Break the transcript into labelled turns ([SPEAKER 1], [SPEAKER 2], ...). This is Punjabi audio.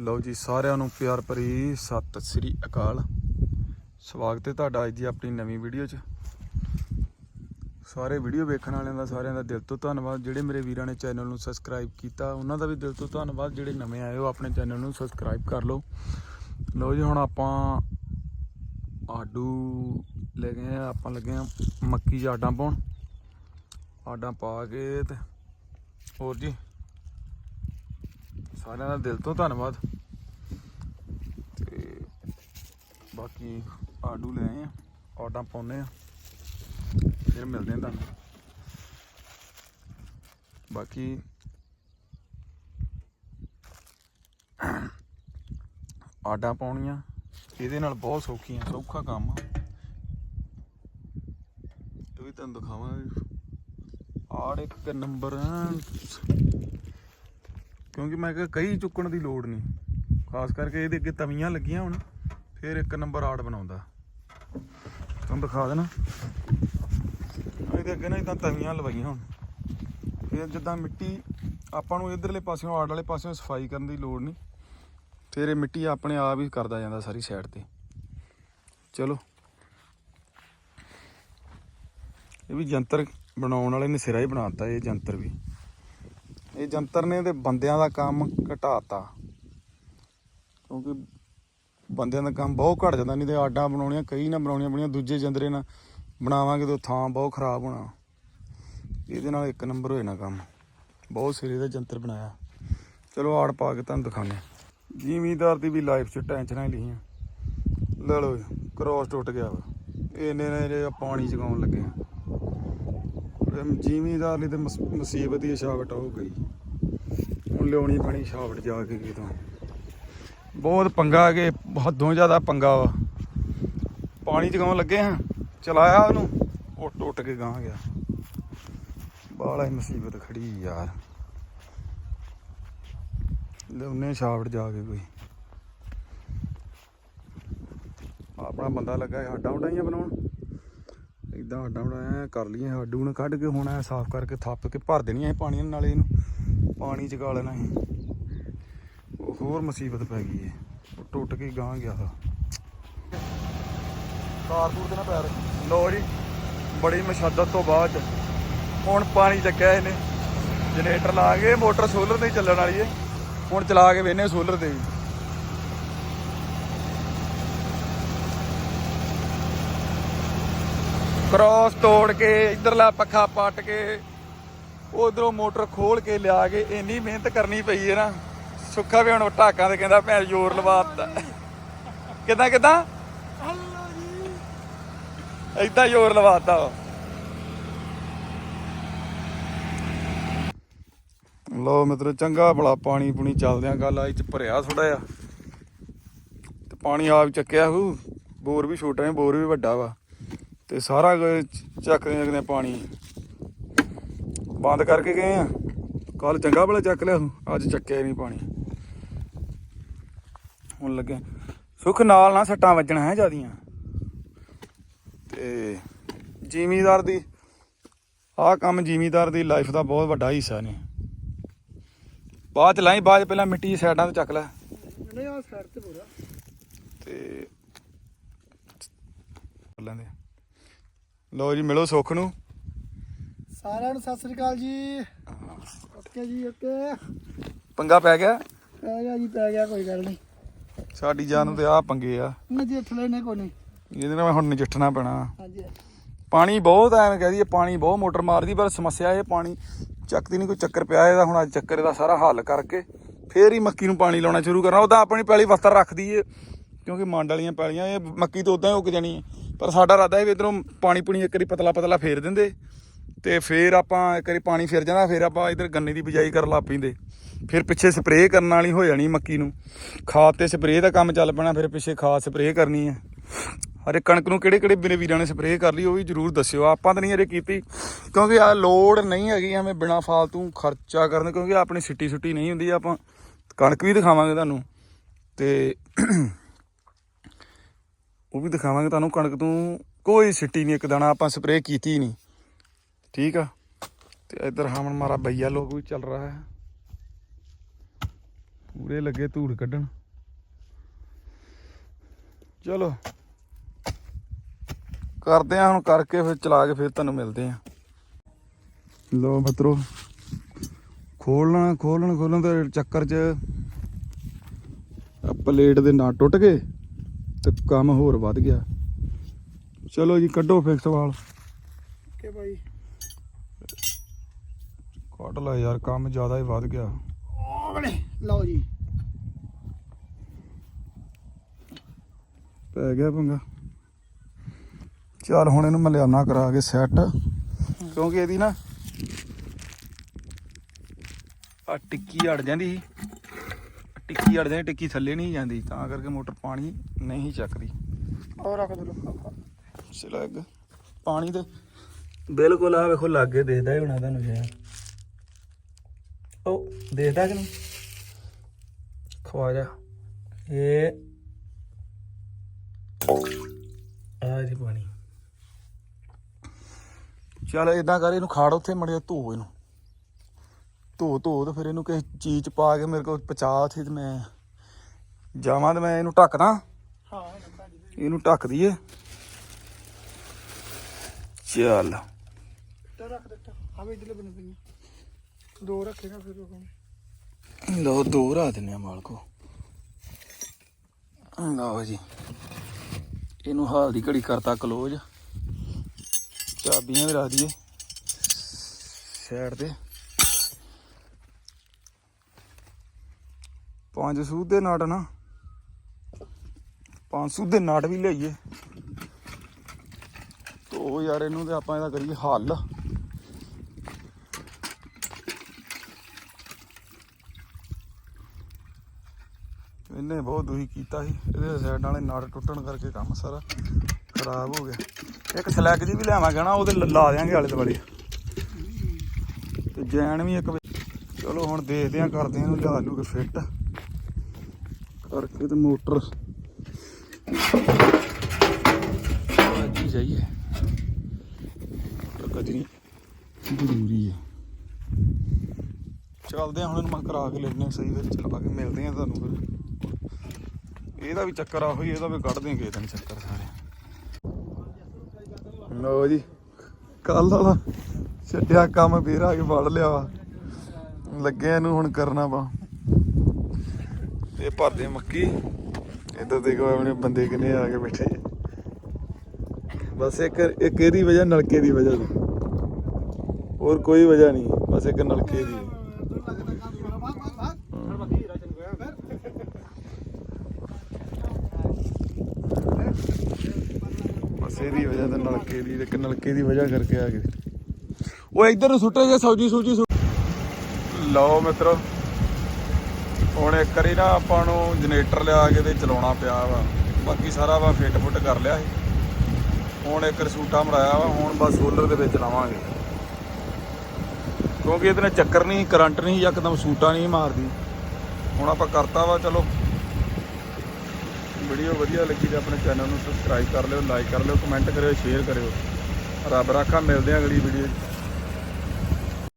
[SPEAKER 1] ਲਓ ਜੀ ਸਾਰਿਆਂ ਨੂੰ ਪਿਆਰ ਭਰੀ ਸਤਿ ਸ੍ਰੀ ਅਕਾਲ। ਸਵਾਗਤ ਹੈ ਤੁਹਾਡਾ ਅੱਜ ਦੀ ਆਪਣੀ ਨਵੀਂ ਵੀਡੀਓ 'ਚ। ਸਾਰੇ ਵੀਡੀਓ ਵੇਖਣ ਵਾਲਿਆਂ ਦਾ ਸਾਰਿਆਂ ਦਾ ਦਿਲ ਤੋਂ ਧੰਨਵਾਦ। ਜਿਹੜੇ ਮੇਰੇ ਵੀਰਾਂ ਨੇ ਚੈਨਲ ਨੂੰ ਸਬਸਕ੍ਰਾਈਬ ਕੀਤਾ, ਉਹਨਾਂ ਦਾ ਵੀ ਦਿਲ ਤੋਂ ਧੰਨਵਾਦ। ਜਿਹੜੇ ਨਵੇਂ ਆਏ ਹੋ, ਆਪਣੇ ਚੈਨਲ ਨੂੰ ਸਬਸਕ੍ਰਾਈਬ ਕਰ ਲਓ। ਲਓ ਜੀ, ਹੁਣ ਆਪਾਂ ਆਡੂ ਲੈ ਗਏ ਆ, ਆਪਾਂ ਲੱਗੇ ਆ ਮੱਕੀ 'ਚ ਆਡਾਂ ਪਾਉਣ। ਆਡਾਂ ਪਾ ਕੇ ਤੇ ਹੋਰ ਜੀ ਸਾਰਿਆਂ ਦਾ ਦਿਲ ਤੋਂ ਧੰਨਵਾਦ। ਤੇ ਬਾਕੀ ਆਡੂ ਲੈ ਆਏ ਆ ਆਡਾਂ ਪਾਉਨੇ ਆ। ਫਿਰ ਮਿਲਦੇ ਆ ਤੁਹਾਨੂੰ। ਬਾਕੀ ਆਡਾਂ ਪਾਉਣੀਆਂ, ਇਹਦੇ ਨਾਲ ਬਹੁਤ ਸੌਖੀਆਂ, ਸੌਖਾ ਕੰਮ ਆ। ਇਹ ਵੀ ਤੁਹਾਨੂੰ ਦਿਖਾਵਾਂਗੇ। ਆੜ ਇੱਕ ਨੰਬਰ ਕਿਉਂਕਿ ਮੈਂ ਕਿਹਾ ਕਈ ਚੁੱਕਣ ਦੀ ਲੋੜ ਨਹੀਂ। ਖਾਸ ਕਰਕੇ ਇਹਦੇ ਅੱਗੇ ਤਵੀਆਂ ਲੱਗੀਆਂ ਹੁਣ, ਫਿਰ ਇੱਕ ਨੰਬਰ ਆੜ ਬਣਾਉਂਦਾ। ਤੁਹਾਨੂੰ ਦਿਖਾ ਦੇਣਾ। ਇਹਦੇ ਅੱਗੇ ਨਾ ਇਦਾਂ ਤਵੀਆਂ ਲਵਾਈਆਂ ਹੁਣ। ਫਿਰ ਜਿੱਦਾਂ ਮਿੱਟੀ, ਆਪਾਂ ਨੂੰ ਇਧਰਲੇ ਪਾਸਿਓਂ ਆੜ ਵਾਲੇ ਪਾਸਿਓਂ ਸਫ਼ਾਈ ਕਰਨ ਦੀ ਲੋੜ ਨਹੀਂ। ਫਿਰ ਇਹ ਮਿੱਟੀ ਆਪਣੇ ਆਪ ਹੀ ਕਰਦਾ ਜਾਂਦਾ ਸਾਰੀ ਸਾਈਡ ਤੇ। ਚਲੋ। ਇਹ ਵੀ ਜੰਤਰ ਬਣਾਉਣ ਵਾਲੇ ਨੇ ਸਿਰਾ ਹੀ ਬਣਾਤਾ ਇਹ ਜੰਤਰ ਵੀ। ਇਹ ਜੰਤਰ ਨੇ ਤੇ ਬੰਦਿਆਂ ਦਾ ਕੰਮ ਘਟਾਤਾ। ਕਿਉਂਕਿ ਬੰਦਿਆਂ ਦਾ ਕੰਮ ਬਹੁਤ ਘਟ ਜਾਂਦਾ, ਨਹੀਂ ਤੇ ਆਡਾਂ ਬਣਾਉਣੀਆਂ, ਕਈ ਨਾ ਬਣਾਉਣੀਆਂ ਬਣੀਆਂ, ਦੂਜੇ ਜੰਦਰੇ ਨਾਲ ਬਣਾਵਾਂਗੇ ਤਾਂ ਥਾਂ ਬਹੁਤ ਖਰਾਬ ਹੋਣਾ। ਇਹਦੇ ਨਾਲ ਇੱਕ ਨੰਬਰ ਹੋਏ ਨਾ ਕੰਮ। ਬਹੁਤ ਸਿਰੇ ਦਾ ਜੰਤਰ ਬਣਾਇਆ। ਚਲੋ ਆੜ ਪਾ ਕੇ ਤੁਹਾਨੂੰ ਦਿਖਾਉਂਦੇ ਜ਼ਿਮੀਦਾਰ ਦੀ ਵੀ ਲਾਈਫ 'ਚ ਟੈਨਸ਼ਨਾਂ ਹੀ ਲਈਆਂ ਲੈ ਲਓ ਕ੍ਰੋਸ ਟੁੱਟ ਗਿਆ ਵਾ। ਇਹਨੇ ਨੇ ਪਾਣੀ ਚਗਾਉਣ ਲੱਗੇ ਆ। ਜ਼ਿਮੀਦਾਰ ਲਈ ਤੇ ਮੁਸੀਬਤ ਹੀ ਛਾਵਟ ਹੋ ਗਈ। ਹੁਣ ਲਿਆਉਣੀ ਪੈਣੀ ਛਾਵਟ ਜਾ ਕੇ ਕਿਤੋਂ। ਬਹੁਤ ਪੰਗਾ ਕਿ ਹੱਦੋਂ ਜ਼ਿਆਦਾ ਪੰਗਾ ਵਾ। ਪਾਣੀ ਚਗਾਉਣ ਲੱਗੇ ਹਾਂ ਚਲਾਇਆ ਉਹਨੂੰ। ਉਹ ਟੁੱਟ ਕੇ ਗਾਂ ਗਿਆ। ਬਾਲਾ ਹੀ ਮੁਸੀਬਤ ਖੜੀ ਯਾਰ। ਲਿਆਉਨੇ ਛਾਵਟ ਜਾ ਕੇ ਕੋਈ। ਆਪਣਾ ਬੰਦਾ ਲੱਗਾ ਹੱਡਾਂ ਉਡਾਈਆਂ ਬਣਾਉਣ। ਇਦਾਂ ਹੱਡਾਂ ਬਣਾਇਆ ਕਰ ਲਈਆਂ ਹੱਡੂ ਨੂੰ ਕੱਢ ਕੇ ਹੁਣ ਐ ਸਾਫ਼ ਕਰਕੇ ਥੱਪ ਕੇ ਭਰ ਦੇਣੀਆਂ ਇਹ ਪਾਣੀ ਨਾਲੇ ਇਹਨੂੰ, ਪਾਣੀ ਚ ਗਾ ਲੈਣਾ ਸੀ। ਹੋਰ ਮੁਸੀਬਤ ਪੈ ਗਈ ਏ, ਉਹ ਟੁੱਟ ਕੇ ਗਾਂ ਗਿਆ ਤਾਂ ਕਾਰਪੂਰ ਦੇ ਨਾ ਪੈਰ। ਲੋ ਜੀ, ਬੜੀ ਮਸ਼ੱਦਤ ਤੋਂ ਬਾਅਦ ਹੁਣ ਪਾਣੀ ਚੱਕਿਆ ਇਹਨੇ। ਜਨਰੇਟਰ ਲਾ ਕੇ ਮੋਟਰ ਸੋਲਰ ਤੇ ਚੱਲਣ ਵਾਲੀ ਏ। ਹੁਣ ਚਲਾ ਕੇ ਵੇਨੇ ਸੋਲਰ ਤੇ ਕ੍ਰੋਸ ਤੋੜ ਕੇ, ਇਧਰਲਾ ਪੱਖਾ ਪੱਟ ਕੇ, ਉਧਰੋਂ ਮੋਟਰ ਖੋਲ ਕੇ ਲਿਆ ਕੇ, ਇੰਨੀ ਮਿਹਨਤ ਕਰਨੀ ਪਈ ਹੈ ਨਾ। ਸੁੱਖਾ ਵੀ ਹੁਣ ਢਾਕਾਂ ਤੇ ਕਹਿੰਦਾ, ਭੈਣ, ਜ਼ੋਰ ਲਵਾਤਾ ਕਿਦਾਂ ਕਿਦਾਂ?
[SPEAKER 2] ਹਲੋ ਜੀ
[SPEAKER 1] ਏਦਾਂ ਜ਼ੋਰ ਲਵਾਤਾ ਵਾ। ਲੋ ਮਿੱਤਰੋ, ਚੰਗਾ ਭਲਾ ਪਾਣੀ ਪੁਣੀ ਚੱਲਦਿਆਂ ਗੱਲ ਆਈ ਚ ਭਰਿਆ ਥੋੜਾ ਜਿਹਾ। ਤੇ ਪਾਣੀ ਆਪ ਚੱਕਿਆ ਹੂ, ਬੋਰ ਵੀ ਛੋਟਾ ਹੈ ਬੋਰ ਵੀ ਵੱਡਾ ਵਾ। ਤੇ ਸਾਰਾ ਕੁਝ ਚੱਕਦੇ ਚੱਕਦੇ ਪਾਣੀ। ਬੰਦ ਕਰਕੇ ਗਏ ਆ। ਕੱਲ ਚੰਗਾ ਭਲਾ ਚੱਕ ਲਿਆ ਅੱਜ ਚੱਕਿਆ ਨਹੀਂ ਪਾਣੀ। ਹੁਣ ਲੱਗੇ। ਸੁੱਖ ਨਾਲ ਨਾ ਸੱਟਾਂ ਵੱਜਣਾ ਹੈ ਜਿਆਦੀਆਂ। ਤੇ ਜ਼ਿਮੀਦਾਰ ਦੀ ਆਹ ਕੰਮ ਜ਼ਿਮੀਦਾਰ ਦੀ ਲਾਈਫ ਦਾ ਬਹੁਤ ਵੱਡਾ ਹਿੱਸਾ ਨੇ। ਬਾਅਦ ਚ ਲਾਈ ਬਾਅਦ ਪਹਿਲਾਂ ਮਿੱਟੀ ਸਾਈਡਾਂ ਤੋਂ ਚੱਕ ਲੈ।
[SPEAKER 2] ਨਹੀਂ ਆ ਸਾਈਡ ਤੇ ਪੂਰਾ।
[SPEAKER 1] ਤੇ ਲੈਂਦੇ ਲੋ ਜੀ ਮਿਲੋ ਸੁੱਖ ਨੂੰ।
[SPEAKER 2] ਸਾਰਿਆਂ ਨੂੰ ਸਤਿ ਸ੍ਰੀ ਅਕਾਲ ਜੀ। ਓਕੇ ਜੀ ਓਕੇ।
[SPEAKER 1] ਪੰਗਾ ਪੈ ਗਿਆ?
[SPEAKER 2] ਪੈ ਗਿਆ ਜੀ ਪੈ ਗਿਆ ਕੋਈ ਗੱਲ ਨਹੀਂ।
[SPEAKER 1] ਸਾਡੀ ਜਾਨ ਨੂੰ ਤੇ ਆਹ ਪੰਗੇ ਆ।
[SPEAKER 2] ਜਿੱਤ ਲੈਨੇ ਕੋਈ ਨਹੀਂ।
[SPEAKER 1] ਇਹਦੇ ਨਾਲ ਹੁਣ ਨਜਿੱਠਣਾ ਪੈਣਾ।
[SPEAKER 2] ਹਾਂਜੀ।
[SPEAKER 1] ਪਾਣੀ ਬਹੁਤ ਐਵੇਂ ਕਹਿ ਦਈਏ ਪਾਣੀ ਬਹੁਤ ਮੋਟਰ ਮਾਰਦੀ ਪਰ ਸਮੱਸਿਆ ਇਹ ਪਾਣੀ ਚੱਕਦੀ ਨਹੀਂ ਕੋਈ ਚੱਕਰ ਪਿਆ ਇਹਦਾ। ਹੁਣ ਅੱਜ ਚੱਕਰ ਇਹਦਾ ਸਾਰਾ ਹੱਲ ਕਰਕੇ ਫੇਰ ਹੀ ਮੱਕੀ ਨੂੰ ਪਾਣੀ ਲਾਉਣਾ ਸ਼ੁਰੂ ਕਰਨਾ। ਉਹਦਾ ਆਪਣੀ ਪੈਲੀ ਵਸਤਰ ਰੱਖਦੀ ਏ ਕਿਉਂਕਿ ਮੰਡ ਵਾਲੀਆਂ ਪੈਲੀਆਂ ਇਹ ਮੱਕੀ ਤੋਂ ਉਦਾਂ ਹੀ ਉੱਗ ਜਾਣੀ ਹੈ। ਪਰ ਸਾਡਾ ਇਰਾਦਾ ਹੈ ਵੀ ਇਧਰੋਂ ਪਾਣੀ ਪੁਣੀ ਇੱਕ ਵਾਰੀ ਪਤਲਾ ਪਤਲਾ ਫੇਰ ਦਿੰਦੇ ਤੇ ਫੇਰ ਆਪਾਂ ਇੱਕ ਵਾਰੀ ਪਾਣੀ ਫਿਰ ਜਾਂਦਾ, ਫੇਰ ਆਪਾਂ ਇਧਰ ਗੰਨੇ ਦੀ ਬਿਜਾਈ ਕਰਨ ਲੱਗ ਪੈਂਦੇ। ਫਿਰ ਪਿੱਛੇ ਸਪਰੇਅ ਕਰਨ ਵਾਲੀ ਹੋ ਜਾਣੀ ਮੱਕੀ ਨੂੰ। ਖਾਦ ਤੇ ਸਪਰੇਅ ਦਾ ਕੰਮ ਚੱਲ ਪੈਣਾ, ਫਿਰ ਪਿੱਛੇ ਖਾਦ ਸਪਰੇਅ ਕਰਨੀ ਹੈ। ਹਰੇ ਕਣਕ ਨੂੰ ਕਿਹੜੇ ਕਿਹੜੇ ਮੇਰੇ ਵੀਰਾਂ ਨੇ ਸਪਰੇਅ ਕਰ ਲਈ, ਉਹ ਵੀ ਜਰੂਰ ਦੱਸਿਓ। ਆਪਾਂ ਤਾਂ ਨਹੀਂ ਅਜੇ ਕੀਤੀ, ਕਿਉਂਕਿ ਆ ਲੋੜ ਨਹੀਂ ਹੈਗੀ ਐਵੇਂ ਬਿਨਾ ਫਾਲਤੂ ਖਰਚਾ ਕਰਨ ਕਿਉਂਕਿ ਆਪਣੀ ਸਿੱਟੀ ਸੁੱਟੀ ਨਹੀਂ ਹੁੰਦੀ, ਆਪਾਂ ਕਣਕ ਵੀ ਦਿਖਾਵਾਂਗੇ ਤੁਹਾਨੂੰ। ਤੇ ਉਹ ਵੀ ਦਿਖਾਵਾਂਗੇ ਤੁਹਾਨੂੰ, ਕਣਕ ਤੋਂ ਕੋਈ ਸਿੱਟੀ ਨਹੀਂ, ਇੱਕ ਦਾਣਾ ਆਪਾਂ ਸਪਰੇਅ ਕੀਤੀ ਨਹੀਂ। ਠੀਕ ਆ? ਤੇ ਇਧਰ ਹਮਨ ਮਾਰਾ ਬਈਆ ਲੋਕ ਵੀ ਚੱਲ ਰਹਾ ਹੈ। ਪੂਰੇ ਲੱਗੇ ਧੂੜ ਕੱਢਣ। ਚਲੋ। ਕਰਦੇ ਆ ਹੁਣ ਕਰਕੇ ਫਿਰ ਚਲਾ ਕੇ ਫਿਰ ਤੁਹਾਨੂੰ ਮਿਲਦੇ ਆ ਲੋ ਮਿੱਤਰੋ, ਖੋਲਣਾ, ਖੋਲਣ ਖੋਲਣ ਦੇ ਚੱਕਰ 'ਚ ਪਲੇਟ ਦੇ ਨਾ ਟੁੱਟ ਗਏ। ਤੇ ਕੰਮ ਹੋਰ ਵੱਧ ਗਿਆ। ਚਲੋ ਜੀ ਕੱਢੋ ਫਿਕਸ ਵਾਲ
[SPEAKER 2] ਕਿ ਭਾਈ
[SPEAKER 1] ਕੱਢ ਲੈ ਯਾਰ ਕੰਮ ਜ਼ਿਆਦਾ ਹੀ ਵੱਧ ਗਿਆ।
[SPEAKER 2] ਓਲੇ ਲਓ ਜੀ।
[SPEAKER 1] ਪੈ ਗਿਆ ਪੰਗਾ। ਚੱਲ ਹੁਣ ਇਹਨੂੰ ਮੈਂ ਲਿਆਉਣਾ ਕਰਾ ਕੇ ਸੈੱਟ ਕਿਉਂਕਿ ਇਹਦੀ ਨਾ ਆ ਟਿੱਕੀ ਅੜ ਜਾਂਦੀ ਸੀ। ਟਿੱਕੀ ਅੜ ਜਾਂਦੀ ਟਿੱਕੀ ਥੱਲੇ ਨਹੀਂ ਜਾਂਦੀ ਤਾਂ ਕਰਕੇ ਮੋਟਰ ਪਾਣੀ ਨਹੀਂ ਚੱਕਦੀ।
[SPEAKER 2] ਔਰ ਰੱਖ ਦੋ ਲੋ
[SPEAKER 1] ਸਲੱਗ ਪਾਣੀ ਤੇ ਬਿਲਕੁਲ ਆ ਵੇਖੋ ਲਾਗੇ ਦੇਖਦਾ ਹੀ ਹੋਣਾ ਤੁਹਾਨੂੰ ਜਿਆ ਉਹ ਦੇਖਦਾ ਕਿ ਨਹੀਂ? ਖਵਾ ਜਾ। ਇਹ ਆ ਜੀ ਪਾਣੀ। ਚੱਲ ਇਦਾਂ ਕਰ ਇਹਨੂੰ ਖਾੜ ਉੱਥੇ ਮੜਿਆ ਧੋ ਇਹਨੂੰ। ਧੋ ਧੋ ਤੇ ਫਿਰ ਇਹਨੂੰ ਕਿਸੇ ਚੀਜ਼ ਚ ਪਾ ਕੇ ਮੇਰੇ ਕੋਲ ਪਚਾ ਤੇ ਮੈਂ ਜਾਵਾਂ ਤੇ ਮੈਂ ਇਹਨੂੰ ਢੱਕਦਾ।
[SPEAKER 2] ਹਾਂ
[SPEAKER 1] ਇਹਨੂੰ ਢੱਕ ਦਈਏ। ਚੱਲ।
[SPEAKER 2] ਰੱਖ ਦਿੱਤਾ ਆ ਵੀ ਇਧਰਲੇ ਬਣੇ ਪਈ ਦੋ ਰੱਖੇਗਾ ਫਿਰ ਉਹ
[SPEAKER 1] ਲਓ ਦੋ ਰਾ ਦਿੰਨੇ ਆ ਮਾਲਕੋ ਲਓ ਜੀ। ਇਹਨੂੰ ਹਾਲ ਦੀ ਘੜੀ ਕਰਤਾ ਕਲੋਜ਼ ਚਾਬੀਆਂ ਵੀ ਰੱਖ ਦਈਏ। ਸਾਈਡ ਤੇ। ਪੰਜ ਸੂਦ ਦੇ ਨਾਟ ਨਾ। ਪੰਜ ਸੂਦ ਦੇ ਨਾਟ ਵੀ ਲਈਏ। ਤੋ ਯਾਰ ਇਹਨੂੰ ਤੇ ਆਪਾਂ ਇਹਦਾ ਕਰੀਏ ਹੱਲ। ਇਹਨੇ ਬਹੁਤ ਦੁਖੀ ਕੀਤਾ ਸੀ। ਇਹਦੇ ਸਾਈਡ ਵਾਲੇ ਨਟ ਟੁੱਟਣ ਕਰਕੇ ਕੰਮ ਸਾਰਾ ਖਰਾਬ ਹੋ ਗਿਆ। ਇੱਕ ਸਲੈਗ ਜੀ ਵੀ ਲਿਆਵਾਂਗੇ ਨਾ ਉਹਦੇ ਲ- ਲਾ ਦਿਆਂਗੇ ਆਲੇ ਦੁਆਲੇ। ਤੇ ਜੈਨ ਵੀ ਇੱਕ ਚਲੋ ਹੁਣ ਦੇਖਦੇ ਆਂ ਕਰਦੇ ਆਂ ਇਹਨੂੰ ਲਿਆ ਲੂ ਕੇ ਫਿੱਟ ਕਰਕੇ ਤੇ ਮੋਟਰ। ਅੱਜ ਜਾਈਏ। ਜ਼ਰੂਰੀ ਹੈ ਚੱਲਦੇ ਆ ਹੁਣ ਇਹਨੂੰ ਮੈਂ ਕਰਾ ਕੇ ਲੈਣੇ ਸਹੀ ਫਿਰ ਚਲਾ ਕੇ ਮਿਲਦੇ ਆ ਤੁਹਾਨੂੰ ਫਿਰ। ਇਹਦਾ ਵੀ ਚੱਕਰ ਆ ਹੋਈ ਇਹਦਾ ਵੀ ਕੱਢ ਦੇਂਗੇ ਇਹਦਾ ਚੱਕਰ ਸਾਰੇ। ਲੋ ਜੀ ਕੱਲ ਵਾਲਾ ਛੱਡਿਆ ਕੰਮ ਫੇਰ ਆ ਕੇ ਫੜ ਲਿਆ ਵਾ। ਲੱਗੇ ਇਹਨੂੰ ਹੁਣ ਕਰਨਾ ਵਾ। ਇਹ ਭਰਦੇ ਮੱਕੀ। ਇੱਧਰ ਦੇਖੋ ਆਪਣੇ ਬੰਦੇ ਕਿੰਨੇ ਆ ਕੇ ਬੈਠੇ। ਬਸ ਇੱਕ ਇੱਕ ਇਹਦੀ ਵਜ੍ਹਾ, ਨਲਕੇ ਦੀ ਵਜ੍ਹਾ ਤੋਂ ਹੋਰ ਕੋਈ ਵਜ੍ਹਾ ਨਹੀਂ, ਬਸ ਇੱਕ ਨਲਕੇ ਦੀ। ਬਸ ਇਹਦੀ ਵਜ੍ਹਾ ਤੋਂ ਨਲਕੇ ਦੀ, ਇੱਕ ਨਲਕੇ ਦੀ ਵਜ੍ਹਾ ਕਰਕੇ ਆ ਗਏ। ਉਹ ਇੱਧਰ ਨੂੰ ਸੁੱਟੇ ਜੇ ਸਬਜੀ ਸੂਜੀ ਲਓ ਮਿੱਤਰੋ। ਹੁਣ ਇੱਕ ਵਾਰੀ ਨਾ ਆਪਾਂ ਨੂੰ ਜਨਰੇਟਰ ਲਿਆ ਕੇ ਤੇ ਚਲਾਉਣਾ ਪਿਆ ਵਾ। ਬਾਕੀ ਸਾਰਾ ਵਾ ਫਿੱਟ ਫੁੱਟ ਕਰ ਲਿਆ ਸੀ। ਹੁਣ ਇੱਕ ਰਸੂਟਾ ਮਰਾਇਆ ਵਾ, ਹੁਣ ਬਸ ਸੋਲਰ ਦੇ ਵਿੱਚ ਲਾਵਾਂਗੇ। ਕਿਉਂਕਿ ਇਹਦੇ ਨਾਲ ਚੱਕਰ ਨਹੀਂ, ਕਰੰਟ ਨਹੀਂ, ਯਕਦਮ ਸੂਟਾ ਨਹੀਂ ਮਾਰਦੀ। ਹੁਣ ਆਪਾਂ ਕਰਤਾ ਵਾ, ਚਲੋ। ਵੀਡੀਓ ਵਧੀਆ ਲੱਗੀ ਤੇ ਆਪਣੇ ਚੈਨਲ ਨੂੰ ਸਬਸਕ੍ਰਾਈਬ ਕਰ ਲਿਓ ਲਾਈਕ ਕਰ ਲਿਓ ਕਮੈਂਟ ਕਰਿਓ ਸ਼ੇਅਰ ਕਰਿਓ। ਰੱਬ ਰਾਖਾ, ਮਿਲਦੇ ਆ ਅਗਲੀ ਵੀਡੀਓ